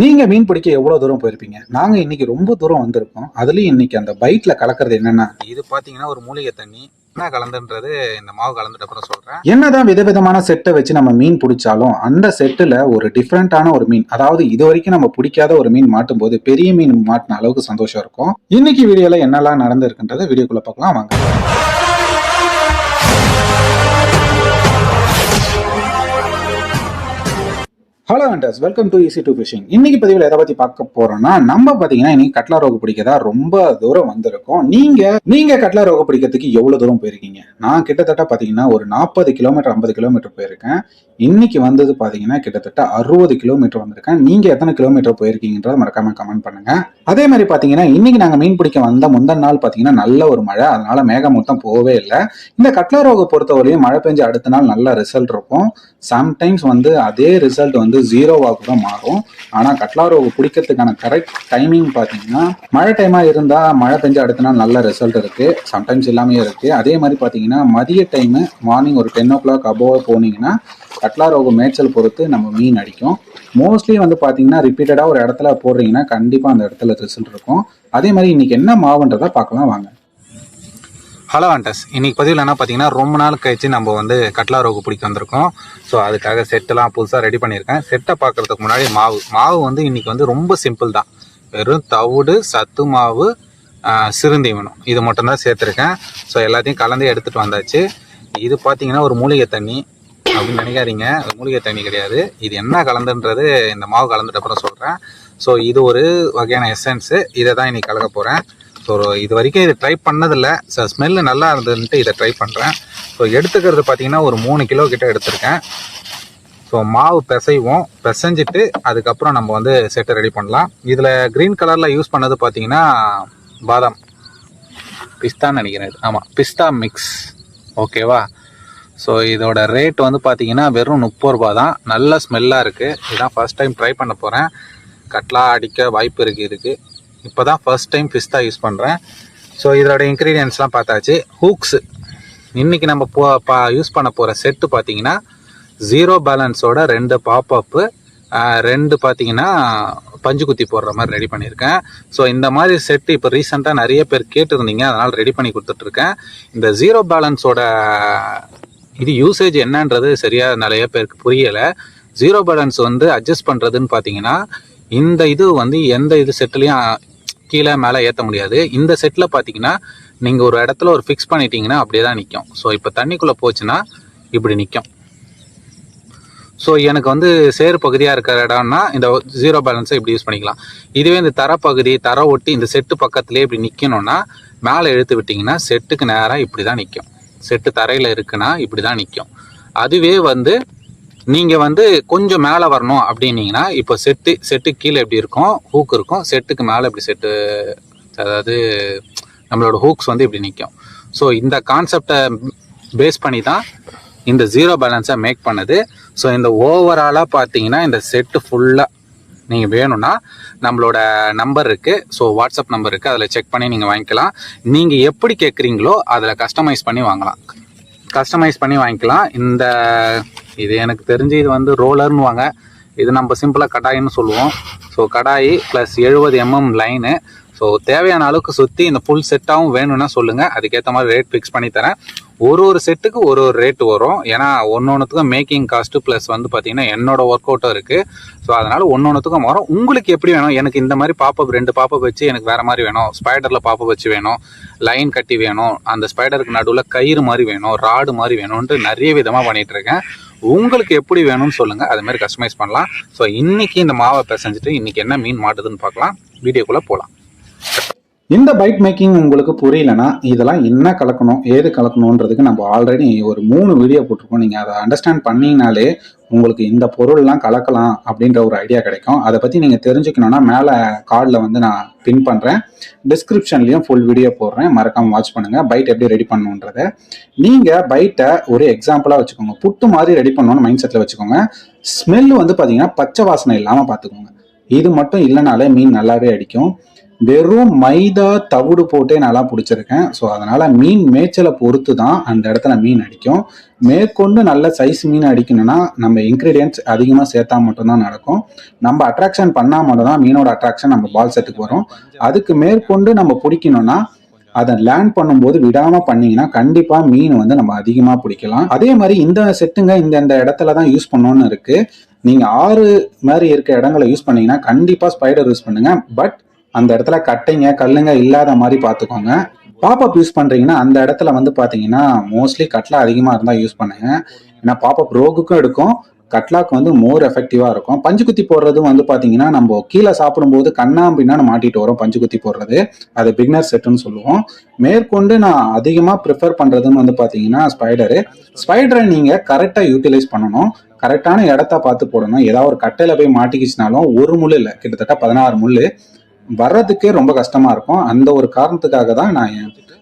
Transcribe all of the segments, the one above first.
நீங்க மீன் பிடிக்க எவ்வளவு தூரம் போயிருப்பீங்க? நாங்க இன்னைக்கு ரொம்ப தூரம் வந்திருக்கோம். அதுலயும் இன்னைக்கு அந்த பைட்ல கலக்கிறது என்னன்னா இது பார்த்தீங்கன்னா ஒரு மூலிகை தண்ணி. என்ன கலந்துன்றது இந்த மாவு கலந்துட்ட அப்புறம் சொல்கிறேன் என்னதான் விதவிதமான செட்டை வச்சு நம்ம மீன் பிடிச்சாலும் அந்த செட்டுல ஒரு டிஃப்ரெண்டான ஒரு மீன் அதாவது இது வரைக்கும் நம்ம பிடிக்காத ஒரு மீன் மாட்டும் போது பெரிய மீன் மாட்டின அளவுக்கு சந்தோஷம் இருக்கும். இன்னைக்கு வீடியோல என்னெல்லாம் நடந்திருக்குன்றத வீடியோக்குள்ள பார்க்கலாம். வாங்க. Hello vendors welcome to easy to fishing இன்னைக்கு பதிவில் எதை பத்தி பார்க்க போறோம்னா நம்ம பாத்தீங்கன்னா இன்னைக்கு கட்லா ரோகு பிடிக்கதா ரொம்ப தூரம் வந்திருக்கோம். நீங்க நீங்க கட்லா ரோகு பிடிக்கிறதுக்கு எவ்வளவு தூரம் போயிருக்கீங்க? நான் கிட்டத்தட்ட பாத்தீங்கன்னா ஒரு நாற்பது கிலோமீட்டர் ஐம்பது கிலோமீட்டர் போயிருக்கேன். இன்னைக்கு வந்தது பார்த்தீங்கன்னா கிட்டத்தட்ட அறுபது கிலோமீட்டர் வந்திருக்கேன். நீங்க எத்தனை கிலோமீட்டர் போயிருக்கீங்கன்றத மறக்காம கமெண்ட் பண்ணுங்க. அதே மாதிரி பாத்தீங்கன்னா இன்னைக்கு நாங்க மீன் பிடிக்க வந்த முந்தன நாள் பாத்தீங்கன்னா நல்ல ஒரு மழை. அதனால மேகமூட்டம் போகவே இல்லை. இந்த கட்லா பொறுத்தவரையும் மழை பெஞ்சு அடுத்த நாள் நல்ல ரிசல்ட் இருக்கும். சம்டைம்ஸ் வந்து அதே ரிசல்ட் வந்து ஜீரோவாக கூட மாறும். ஆனால் கட்லாரோக பிடிக்கிறதுக்கான கரெக்ட் டைமிங் பார்த்தீங்கன்னா மழை டைமாக இருந்தால் மழை பெஞ்சு அடுத்த நாள் நல்ல ரிசல்ட் இருக்கு. சம்டைம்ஸ் எல்லாமே இருக்கு. அதே மாதிரி பார்த்தீங்கன்னா மதிய டைமு மார்னிங் ஒரு டென் ஓ கிளாக் அபோவ் போனீங்கன்னா கட்லா ரோகம் மேய்ச்சல் பொறுத்து நம்ம மீன் அடிக்கும். மோஸ்ட்லி வந்து பார்த்தீங்கன்னா ரிப்பீட்டடாக ஒரு இடத்துல போடுறீங்கன்னா கண்டிப்பாக அந்த இடத்துல ரிசல்ட் இருக்கும். அதே மாதிரி இன்னைக்கு என்ன மாவுன்றதை பார்க்கலாம் வாங்க. ஹலோ ஆண்டஸ் இன்னைக்கு பதிவில் என்ன பார்த்தீங்கன்னா ரொம்ப நாள் கழிச்சு நம்ம வந்து கட்லா ரோகு பிடிக்க வந்திருக்கோம். ஸோ அதுக்காக செட்டெல்லாம் புதுசாக ரெடி பண்ணியிருக்கேன். செட்டை பார்க்கறதுக்கு முன்னாடி மாவு. மாவு வந்து இன்னைக்கு வந்து ரொம்ப சிம்பிள் தான். வெறும் தவிடு சத்து மாவு ஆஹ், சிறுந்தீவனம் இது மட்டும்தான் சேர்த்துருக்கேன். ஸோ எல்லாத்தையும் கலந்து எடுத்துகிட்டு வந்தாச்சு. இது பார்த்தீங்கன்னா ஒரு மூலிகை தண்ணி. அப்படின்னு நினைக்காதீங்க. அது மூலிகை தண்ணி கிடையாது. இது என்ன கலந்துன்றது இந்த மாவு கலந்துட்டு அப்புறம் சொல்கிறேன் ஸோ இது ஒரு வகையான எசன்ஸு இதை தான் இன்னைக்கு கலக்க போகிறேன் ஸோ இது வரைக்கும் இது ட்ரை பண்ணதில்லை. ஸோ ஸ்மெல்லு நல்லா இருந்ததுன்ட்டு இதை ட்ரை பண்ணுறேன் ஸோ எடுத்துக்கிறது பார்த்தீங்கன்னா ஒரு மூணு கிலோ கிட்ட எடுத்திருக்கேன். ஸோ மாவு பிசைவோம். பிசைஞ்சிட்டு அதுக்கப்புறம் நம்ம வந்து செட்டை ரெடி பண்ணலாம். இதில் க்ரீன் கலரில் யூஸ் பண்ணது பார்த்தீங்கன்னா பாதாம். பிஸ்தான்னு நினைக்கிறேன். ஆமாம் பிஸ்தா மிக்ஸ் ஓகேவா ஸோ இதோட ரேட் வந்து பார்த்தீங்கன்னா வெறும் முப்பது ரூபா தான் நல்ல ஸ்மெல்லாக இருக்குது இதுதான் ஃபர்ஸ்ட் டைம் ட்ரை பண்ண போகிறேன் கட்லா அடிக்க வாய்ப்பு இருக்குது இதுக்கு. இப்போ தான் ஃபர்ஸ்ட் டைம் ஃபிஸ்தா யூஸ் பண்ணுறேன் ஸோ இதோட இன்க்ரீடியன்ஸ்லாம் பார்த்தாச்சு. ஹூக்ஸு இன்றைக்கி நம்ம போ பா யூஸ் பண்ண போகிற செட்டு பார்த்தீங்கன்னா ஜீரோ பேலன்ஸோட ரெண்டு பாப்பப்பு ரெண்டு பார்த்தீங்கன்னா பஞ்சு குத்தி போடுற மாதிரி ரெடி பண்ணியிருக்கேன். ஸோ இந்த மாதிரி செட்டு இப்போ ரீசெண்டாக நிறைய பேர் கேட்டிருந்தீங்க. அதனால் ரெடி பண்ணி கொடுத்துட்ருக்கேன் இந்த ஜீரோ பேலன்ஸோட இது யூசேஜ் என்னன்றது சரியாக நிறைய பேருக்கு புரியலை. ஜீரோ பேலன்ஸ் வந்து அட்ஜஸ்ட் பண்ணுறதுன்னு பார்த்தீங்கன்னா இந்த இது வந்து எந்த இது செட்லையும் கீழே மேலே ஏற்ற முடியாது. இந்த செட்டில் பார்த்தீங்கன்னா நீங்கள் ஒரு இடத்துல ஒரு ஃபிக்ஸ் பண்ணிட்டீங்கன்னா அப்படியே தான் நிற்கும் ஸோ இப்போ தண்ணிக்குள்ளே போச்சுன்னா இப்படி நிற்கும் ஸோ எனக்கு வந்து சேறு பகுதியாக இருக்கிற இடம்னா இந்த ஜீரோ பேலன்ஸை இப்படி யூஸ் பண்ணிக்கலாம். இதுவே இந்த தர பகுதி தர ஒட்டி இந்த செட்டு பக்கத்துலேயே இப்படி நிற்கணும்னா மேலே இழுத்து விட்டிங்கன்னா செட்டுக்கு நேராக இப்படி தான் நிற்கும் செட்டு தரையில் இருக்குன்னா இப்படி தான் நிற்கும் அதுவே வந்து நீங்கள் வந்து கொஞ்சம் மேலே வரணும் அப்படின்னீங்கன்னா இப்போ செட்டு செட்டு கீழே எப்படி இருக்கும்? ஹூக் இருக்கும். செட்டுக்கு மேலே இப்படி செட்டு அதாவது நம்மளோட ஹூக்ஸ் வந்து இப்படி நிற்கும் ஸோ இந்த கான்செப்டை பேஸ் பண்ணி தான் இந்த ஜீரோ பேலன்ஸை மேக் பண்ணுது. ஸோ இந்த ஓவராலாக பார்த்தீங்கன்னா இந்த செட்டு ஃபுல்லாக நீங்கள் வேணும்னா நம்மளோட நம்பர் இருக்குது ஸோ வாட்ஸ்அப் நம்பர் இருக்குது அதில் செக் பண்ணி நீங்கள் வாங்கிக்கலாம். நீங்கள் எப்படி கேட்குறீங்களோ அதில் கஸ்டமைஸ் பண்ணி வாங்கலாம். கஸ்டமைஸ் பண்ணி வாங்கிக்கலாம். இந்த இது எனக்கு தெரிஞ்சு இது வந்து ரோலர்னு வாங்க இது நம்ம சிம்பிளாக கடாயின்னு சொல்லுவோம். ஸோ கடாயி ப்ளஸ் எழுபது எம்எம் லைனு ஸோ தேவையான அளவுக்கு சுற்றி இந்த ஃபுல் செட்டாகவும் வேணும்னா சொல்லுங்கள் அதுக்கேற்ற மாதிரி ரேட் ஃபிக்ஸ் பண்ணி தரேன். ஒரு ஒரு செட்டுக்கு ஒரு ஒரு ரேட்டு வரும். ஏன்னா ஒன்று ஒன்றுத்துக்கும் மேக்கிங் காஸ்ட்டு ப்ளஸ் வந்து பார்த்தீங்கன்னா என்னோட ஒர்க் அவுட்டும் இருக்குது ஸோ அதனால் ஒன்று ஒன்றுத்துக்கும் வரும். உங்களுக்கு எப்படி வேணும்? எனக்கு இந்த மாதிரி பாப்பப் ரெண்டு பாப்பப் வச்சு எனக்கு வேறு மாதிரி வேணும். ஸ்பைடரில் பாப்பப் வச்சு வேணும். லைன் கட்டி வேணும். அந்த ஸ்பைடருக்கு நடுவில் கயிறு மாதிரி வேணும். ராடு மாதிரி வேணும்ன்ட்டு நிறைய விதமாக பண்ணிகிட்டு இருக்கேன். உங்களுக்கு எப்படி வேணும்னு சொல்லுங்கள் அது மாதிரி கஸ்டமைஸ் பண்ணலாம். ஸோ இன்றைக்கி இந்த மாவை பிசைஞ்சிட்டு இன்றைக்கி என்ன மீன் மாட்டுதுன்னு பார்க்கலாம். வீடியோக்குள்ளே போகலாம் இந்த பைட் மேக்கிங் உங்களுக்கு புரியலனா இதெல்லாம் என்ன கலக்கணும் ஏது கலக்கணுன்றதுக்கு நம்ம ஆல்ரெடி ஒரு மூணு வீடியோ போட்டிருக்கோம். நீங்கள் அதை அண்டர்ஸ்டாண்ட் பண்ணிங்கனாலே உங்களுக்கு இந்த பொருள்லாம் கலக்கலாம் அப்படின்ற ஒரு ஐடியா கிடைக்கும். அதை பற்றி நீங்கள் தெரிஞ்சுக்கணுன்னா மேலே கார்டில் வந்து நான் பின் பண்ணுறேன் டிஸ்கிரிப்ஷன்லேயும் ஃபுல் வீடியோ போடுறேன். மறக்காமல் வாட்ச் பண்ணுங்கள் பைட் எப்படி ரெடி பண்ணணுன்றத. நீங்கள் பைட்டை ஒரு எக்ஸாம்பிளாக வச்சுக்கோங்க. புட்டு மாதிரி ரெடி பண்ணணும்னு மைண்ட் செட்டில் வச்சுக்கோங்க. ஸ்மெல் வந்து பார்த்தீங்கன்னா பச்சை வாசனை இல்லாமல் பார்த்துக்கோங்க இது மட்டும் இல்லைனாலே மீன் நல்லாவே அடிக்கும். வெறும் மைதா தவிடு போட்டே நல்லா பிடிச்சிருக்கேன். ஸோ அதனால மீன் மேய்ச்சலை பொறுத்து தான் அந்த இடத்துல மீன் அடிக்கும். மேற்கொண்டு நல்ல சைஸ் மீன் அடிக்கணும்னா நம்ம இன்க்ரீடியன்ட்ஸ் அதிகமாக சேர்த்தா மட்டும்தான் நடக்கும். நம்ம அட்ராக்ஷன் பண்ணால் மட்டும் தான் மீனோட அட்ராக்ஷன் நம்ம பால் செட்டுக்கு வரும். அதுக்கு மேற்கொண்டு நம்ம பிடிக்கணும்னா அதை லேண்ட் பண்ணும்போது விடாமல் பண்ணிங்கன்னா கண்டிப்பாக மீன் வந்து நம்ம அதிகமாக பிடிக்கலாம். அதே மாதிரி இந்த செட்டுங்க இந்த இந்த இடத்துல தான் யூஸ் பண்ணோன்னு இருக்குது நீங்கள் ஆறு மாதிரி இருக்க இடங்களை யூஸ் பண்ணீங்கன்னா கண்டிப்பாக ஸ்பைடர் யூஸ் பண்ணுங்கள் பட் அந்த இடத்துல கட்டைங்க கல்லுங்க இல்லாத மாதிரி பார்த்துக்கோங்க. பாப்பப் யூஸ் பண்ணுறீங்கன்னா அந்த இடத்துல வந்து பார்த்தீங்கன்னா மோஸ்ட்லி கட்லா அதிகமாக இருந்தால் யூஸ் பண்ணுங்க. ஏன்னா பாப்பப் ரோகுக்கும் எடுக்கும். கட்லாக்கு வந்து மோர் எஃபெக்டிவாக இருக்கும். பஞ்சு குத்தி போடுறதும் வந்து பார்த்தீங்கன்னா நம்ம கீழே சாப்பிடும்போது கண்ணாம்பின்னான்னு மாட்டிட்டு வரோம் பஞ்சு குத்தி போடுறது. அது பிக்னர் செட்டுன்னு சொல்லுவோம். மேற்கொண்டு நான் அதிகமாக ப்ரிஃபர் பண்ணுறதுன்னு வந்து பார்த்தீங்கன்னா ஸ்பைடரு ஸ்பைடரை நீங்கள் கரெக்டாக யூட்டிலைஸ் பண்ணணும். கரெக்டான இடத்த பார்த்து போடணும். ஏதாவது ஒரு கட்டையில் போய் மாட்டிக்கிச்சுனாலும் ஒரு முள் இல்லை. கிட்டத்தட்ட பதினாறு முள். வர்றதுக்கே ரொம்ப கஷ்டமாக இருக்கும். அந்த ஒரு காரணத்துக்காக தான் நான்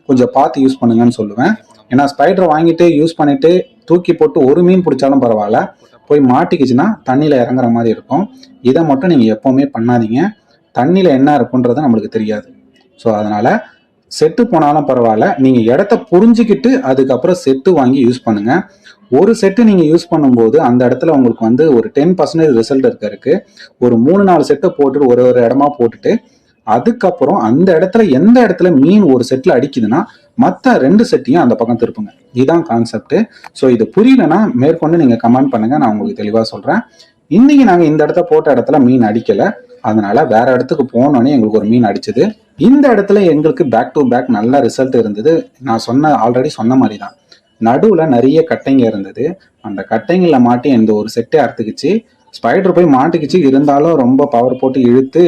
கொஞ்சம் பார்த்து யூஸ் பண்ணுங்கன்னு சொல்லுவேன். ஏன்னா ஸ்பைடரை வாங்கிட்டு யூஸ் பண்ணிட்டு தூக்கி போட்டு ஒரு மீன் பிடிச்சாலும் பரவாயில்ல. போய் மாட்டிக்கிச்சுன்னா தண்ணியில் இறங்குற மாதிரி இருக்கும். இதை மட்டும் நீங்கள் எப்போவுமே பண்ணாதீங்க. தண்ணியில் என்ன இருக்குன்றது நம்மளுக்கு தெரியாது. ஸோ அதனால செட்டு போனாலும் பரவாயில்ல. நீங்கள் இடத்த புரிஞ்சுக்கிட்டு அதுக்கப்புறம் செட்டு வாங்கி யூஸ் பண்ணுங்க. ஒரு செட்டு நீங்கள் யூஸ் பண்ணும்போது அந்த இடத்துல உங்களுக்கு வந்து ஒரு டென் பர்சன்டேஜ் ரிசல்ட் இருக்க இருக்கு. ஒரு மூணு நாலு செட்டை போட்டுட்டு ஒரு ஒரு இடமா போட்டுட்டு அதுக்கப்புறம் அந்த இடத்துல எந்த இடத்துல மீன் ஒரு செட்டில் அடிக்குதுன்னா மற்ற ரெண்டு செட்டையும் அந்த பக்கம் திருப்புங்க. இதுதான் கான்செப்ட் ஸோ இது புரியலன்னா மேற்கொண்டு நீங்கள் கமெண்ட் பண்ணுங்க. நான் உங்களுக்கு தெளிவாக சொல்கிறேன் இன்னைக்கு நாங்கள் இந்த இடத்த போட்ட இடத்துல மீன் அடிக்கல. அதனால வேற இடத்துக்கு போனோடனே எங்களுக்கு ஒரு மீன் அடிச்சது. இந்த இடத்துல எங்களுக்கு பேக் டு பேக் நல்ல ரிசல்ட் இருந்தது. நான் சொன்ன ஆல்ரெடி சொன்ன மாதிரி தான் நடுவில் நிறைய கட்டைங்க இருந்தது. அந்த கட்டைங்களில் மாட்டி இந்த ஒரு செட்டே அறுத்துக்குச்சு. ஸ்பைடர் போய் மாட்டிக்கிச்சு. இருந்தாலும் ரொம்ப பவர் போட்டு இழுத்து